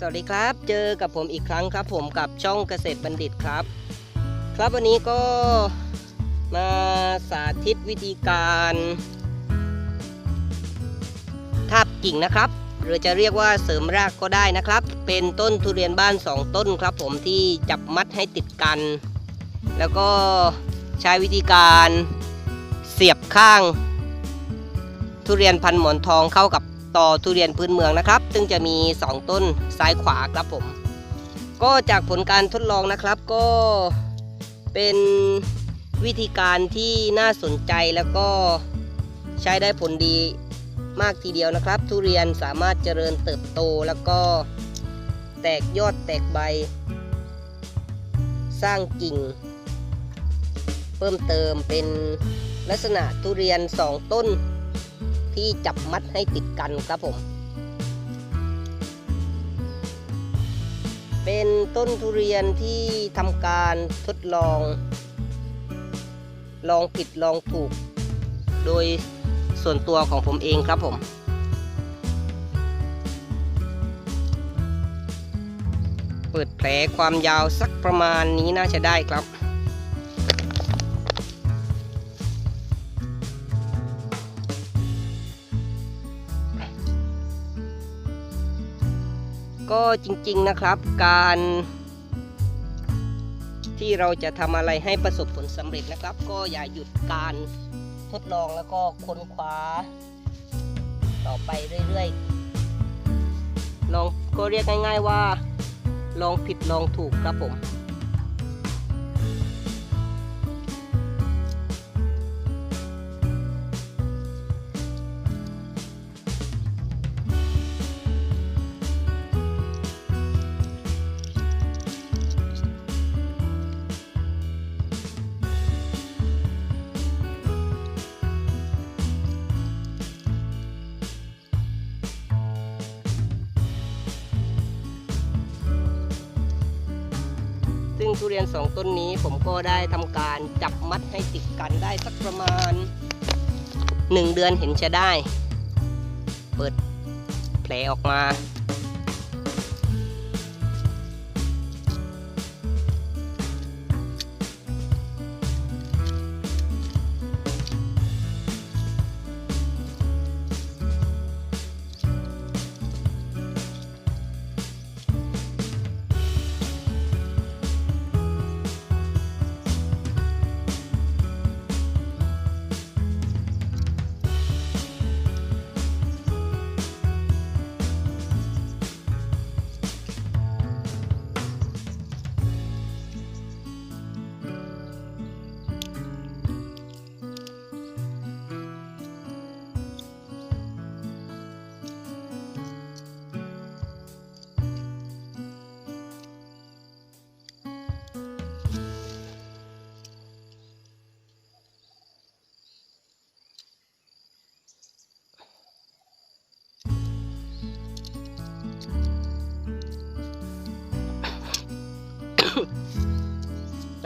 สวัสดีครับ เจอกับผมอีกครั้งครับ ผมกับช่องเกษตรบัณฑิตครับ ครับวันนี้ก็มาสาธิตวิธีการทาบกิ่งนะครับ หรือจะเรียกว่าเสริมรากก็ได้นะครับ เป็นต้นทุเรียนบ้าน 2 ต้นครับ ผมที่จับมัดให้ติดกัน แล้วก็ใช้วิธีการเสียบข้าง ทุเรียนพันหมอนทองเข้ากับ ต่อทุเรียนพื้นเมืองนะครับ ซึ่งจะมี 2 ต้นซ้ายขวาครับผม ก็จากผลการทดลองนะครับก็เป็นวิธีการที่น่าสนใจแล้วก็ใช้ได้ผลดีมากทีเดียวนะครับ ทุเรียนสามารถเจริญเติบโตแล้วก็แตกยอดแตกใบ สร้างกิ่ง เพิ่มเติมเป็นลักษณะทุเรียน 2 ต้น ที่จับมัดให้ติดกันครับผม เป็นต้นทุเรียนที่ทำการทดลอง ลองผิดลองถูก โดยส่วนตัวของผมเองครับผมเปิดแผลความยาวสักประมาณนี้น่าจะได้ครับ ก็จริงๆนะครับการ ที่เราจะทำอะไรให้ประสบผลสำเร็จนะครับ ก็อย่าหยุดการทดลองแล้วก็ค้นคว้า ต่อไปเรื่อยๆลองก็เรียกง่าย ๆว่า ลองผิดลองถูกครับผม ทุเรียนสองต้นนี้ผมก็ได้ทำการจับมัดให้ติดกันได้สักประมาณหนึ่งเดือนเห็นจะได้ เปิดแผลออกมา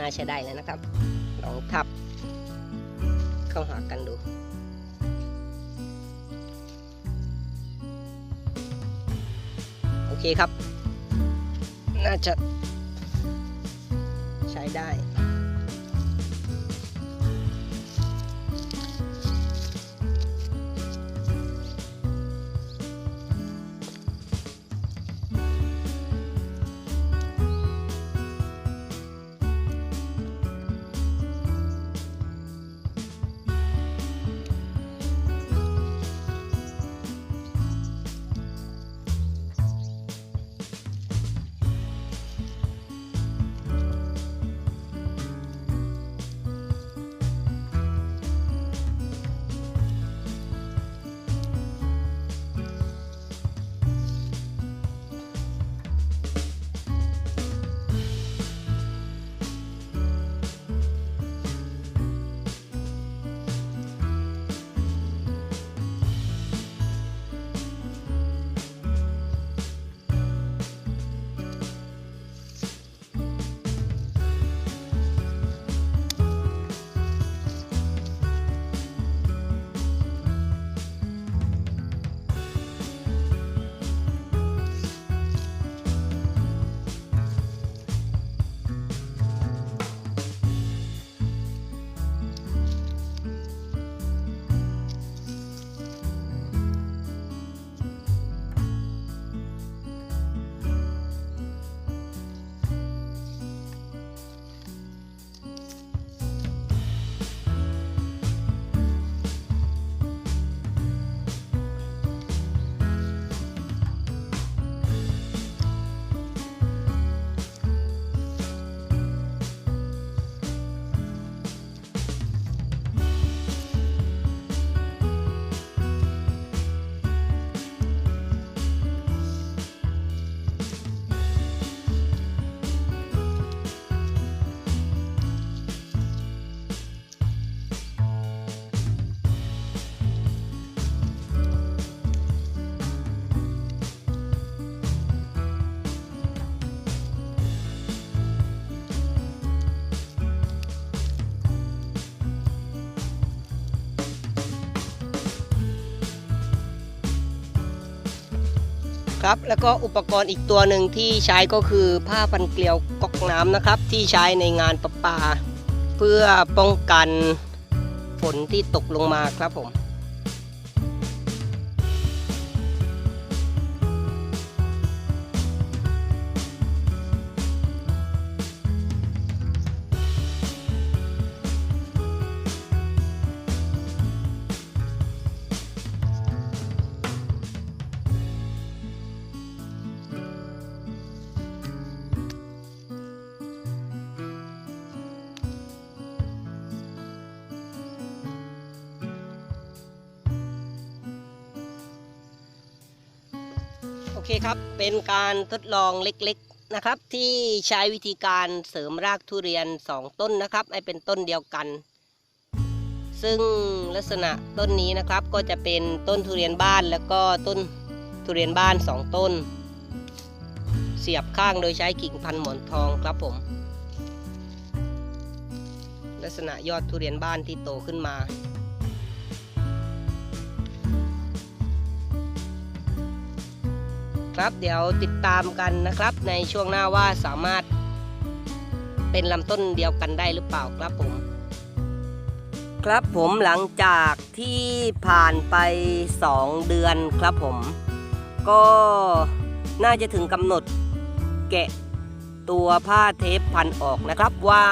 น่าใช้ได้เลยนะครับ ลองทับ เข้าหากันดู โอเคครับ น่าจะใช้ได้ ครับแล้วก็อุปกรณ์อีกตัวหนึ่งที่ใช้ก็คือผ้าพันเกลียวก๊อกน้ำนะครับ ที่ใช้ในงานประปา เพื่อป้องกันฝนที่ตกลงมาครับผม อเคครับ เป็นการทดลองเล็กๆนะครับ ที่ใช้วิธีการเสริมรากทุเรียน 2 ต้นนะครับ ให้เป็นต้นเดียวกัน ซึ่งลักษณะต้นนี้นะครับก็จะเป็นต้นทุเรียนบ้านแล้วก็ต้นทุเรียนบ้าน 2 ต้น เสียบข้างโดยใช้กิ่งพันหมอนทองครับผม ลักษณะยอดทุเรียนบ้านที่โตขึ้นมา ครับเดี๋ยวติดตามกันนะครับ ในช่วงหน้าว่าสามารถเป็นลำต้นเดียวกันได้หรือเปล่าครับผม ครับผมหลังจากที่ผ่านไป 2 เดือนครับผม ก็น่าจะถึงกำหนดแกะตัวผ้าเทปพันออกนะครับว่า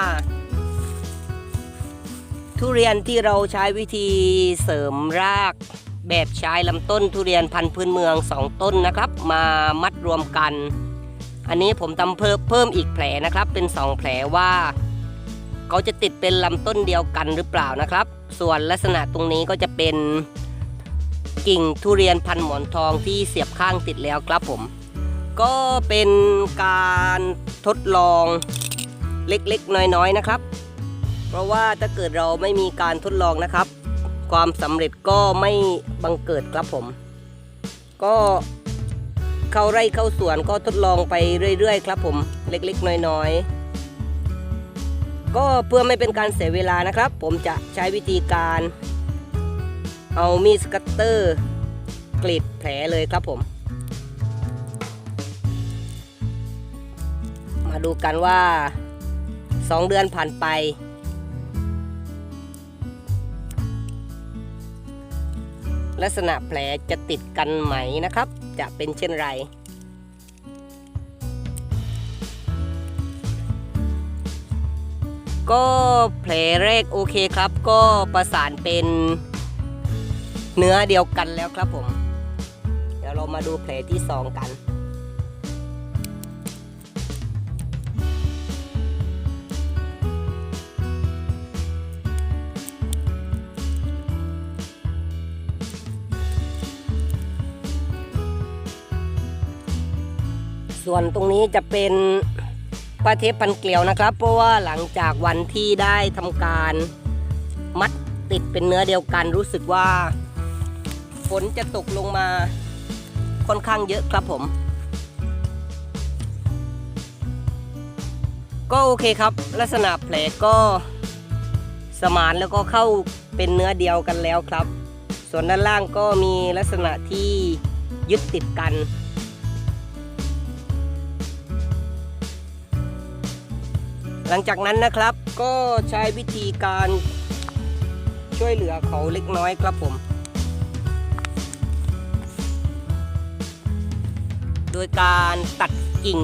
ทุเรียนที่เราใช้วิธีเสริมราก แบบใช้ลำต้นทุเรียนพันธุ์พื้นเมือง 2 ต้นนะครับ มามัดรวมกัน อันนี้ผมทำเพิ่มเพิ่มอีกแผลนะครับ เป็น 2 แผลว่าเขาจะติดเป็นลำต้นเดียวกันหรือเปล่านะครับ ส่วนลักษณะตรงนี้ก็จะเป็นกิ่งทุเรียนพันหมอนทองที่เสียบข้างติดแล้วครับผม ก็เป็นการทดลองเล็กๆ น้อยๆนะครับ เพราะว่าถ้าเกิดเราไม่มีการทดลองนะครับ ความสำเร็จก็ไม่บังเกิดครับผม ก็เข้าไร่เข้าสวนก็ทดลองไปเรื่อยๆ ครับผมเล็กๆ น้อยๆ ก็เพื่อไม่เป็นการเสียเวลานะครับ ผมจะใช้วิธีการ เอามีดสกัตเตอร์กรีดแผลเลยครับผม มาดูกันว่า 2 เดือนผ่านไป ลักษณะแผลจะติดกันไหมนะครับ จะเป็นเช่นไร ก็แผลแรกโอเคครับ ก็ประสานเป็นเนื้อเดียวกันแล้วครับผม เดี๋ยวเรามาดูแผลที่สองกัน ส่วนตรงนี้จะเป็นปลาเทปพันเกลียวนะครับ เพราะว่าหลังจากวันที่ได้ทำการมัดติดเป็นเนื้อเดียวกันรู้สึกว่าฝนจะตกลงมาค่อนข้างเยอะครับผม ก็โอเคครับ ลักษณะแผลก็สมานแล้วก็เข้าเป็นเนื้อเดียวกันแล้วครับ ส่วนด้านล่างก็มีลักษณะที่ยึดติดกัน หลังจากนั้นนะครับก็ใช้วิธีการช่วยเหลือเขาเล็กน้อยครับผม โดยการตัดกิ่ง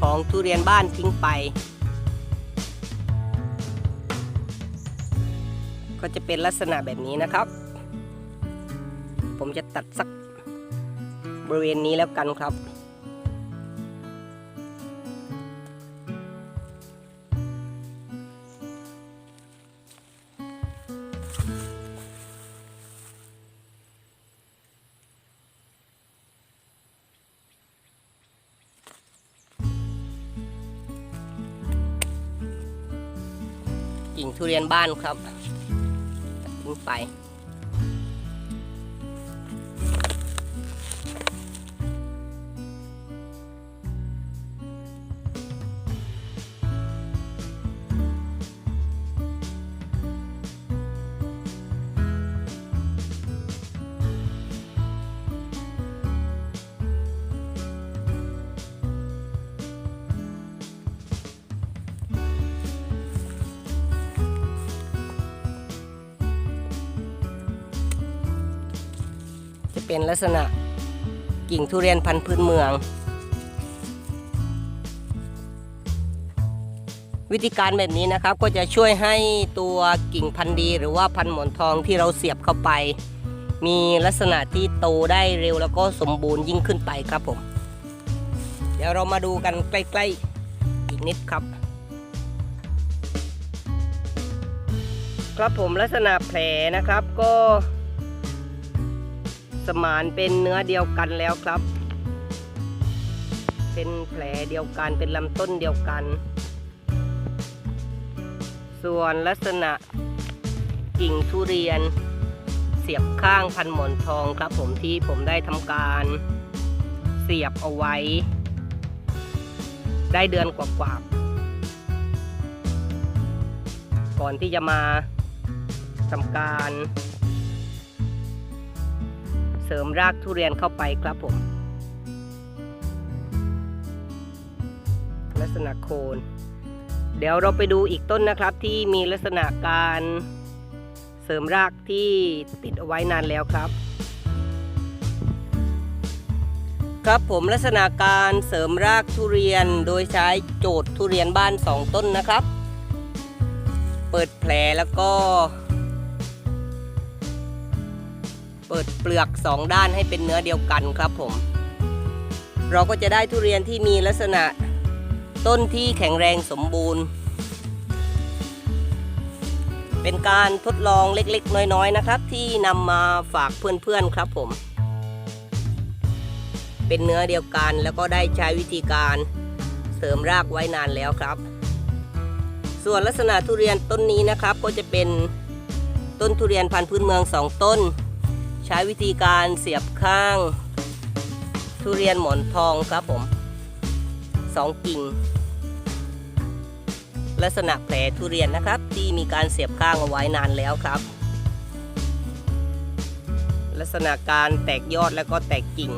ของทุเรียนบ้านทิ้งไป ก็จะเป็นลักษณะแบบนี้นะครับ ผมจะตัดสักบริเวณนี้แล้วกันครับ กิ่งทุเรียนบ้านครับขึ้นไป เป็นลักษณะกิ่งทุเรียนพันธุ์พื้นเมือง วิธีการแบบนี้นะครับก็จะช่วยให้ตัวกิ่งพันธุ์ดี หรือว่าพันธุ์หมอนทองที่เราเสียบเข้าไป มีลักษณะที่โตได้เร็วแล้วก็สมบูรณ์ยิ่งขึ้นไปครับผม เดี๋ยวเรามาดูกันใกล้ๆอีกนิดครับ ครับผมลักษณะแผลนะครับก็ สมานเป็นเนื้อเดียวกันแล้วครับ เป็นแผลเดียวกันเป็นลำต้นเดียวกัน ส่วนลักษณะกิ่งทุเรียน เสียบข้างพันหมอนทองครับผมที่ผมได้ทำการเสียบเอาไว้ ได้เดือนกว่าๆก่อนที่จะมาทำการ เสริมรากทุเรียนเข้าไปครับผม ลักษณะโคน เดี๋ยวเราไปดูอีกต้นนะครับที่มีลักษณะการเสริมรากที่ติดเอาไว้นานแล้วครับ ครับผมลักษณะการเสริมรากทุเรียนโดยใช้โจทย์ทุเรียนบ้าน 2 ต้นนะครับ เปิดแผลแล้วก็ ปิดเปลือก 2 ด้านให้เป็นเนื้อเดียวกันครับผม เราก็จะได้ทุเรียนที่มีลักษณะต้นที่แข็งแรงสมบูรณ์ เป็นการทดลองเล็กๆ น้อยๆ นะครับ ที่นำมาฝากเพื่อนๆครับผม เป็นเนื้อเดียวกันแล้วก็ได้ใช้วิธีการเสริมรากไว้นานแล้วครับ ส่วนลักษณะทุเรียนต้นนี้นะครับก็จะเป็นต้นทุเรียนพันธุ์พื้นเมืองสองต้น ใช้วิธีการเสียบข้าง ทุเรียนหมอนทองครับผมสองกิ่ง ลักษณะแผลทุเรียนนะครับ ที่มีการเสียบข้างเอาไว้นานแล้วครับ ลักษณะการแตกยอดแล้วก็แตกกิ่ง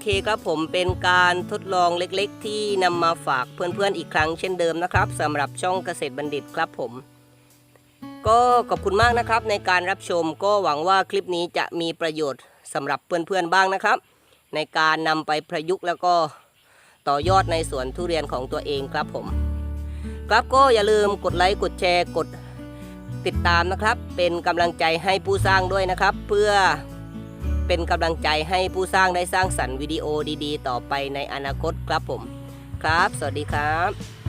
เคครับผมเป็นการทดลองเล็กๆ ที่นำมาฝากเพื่อนๆอีกครั้งเช่นเดิมนะครับสำหรับช่องเกษตรบัณฑิตครับผม ก็ขอบคุณมากนะครับในการรับชมก็หวังว่าคลิปนี้จะมีประโยชน์สำหรับเพื่อนๆบ้างนะครับ ในการนำไปประยุกต์แล้วก็ต่อยอดในสวนทุเรียนของตัวเองครับผม ครับก็อย่าลืมกดไลค์กดแชร์กดติดตามนะครับ เป็นกำลังใจให้ผู้สร้างด้วยนะครับ เพื่อ เป็นกำลังใจให้ผู้สร้างได้สร้างสรรค์วิดีโอดีๆ ต่อไปในอนาคตครับผม ครับ สวัสดีครับ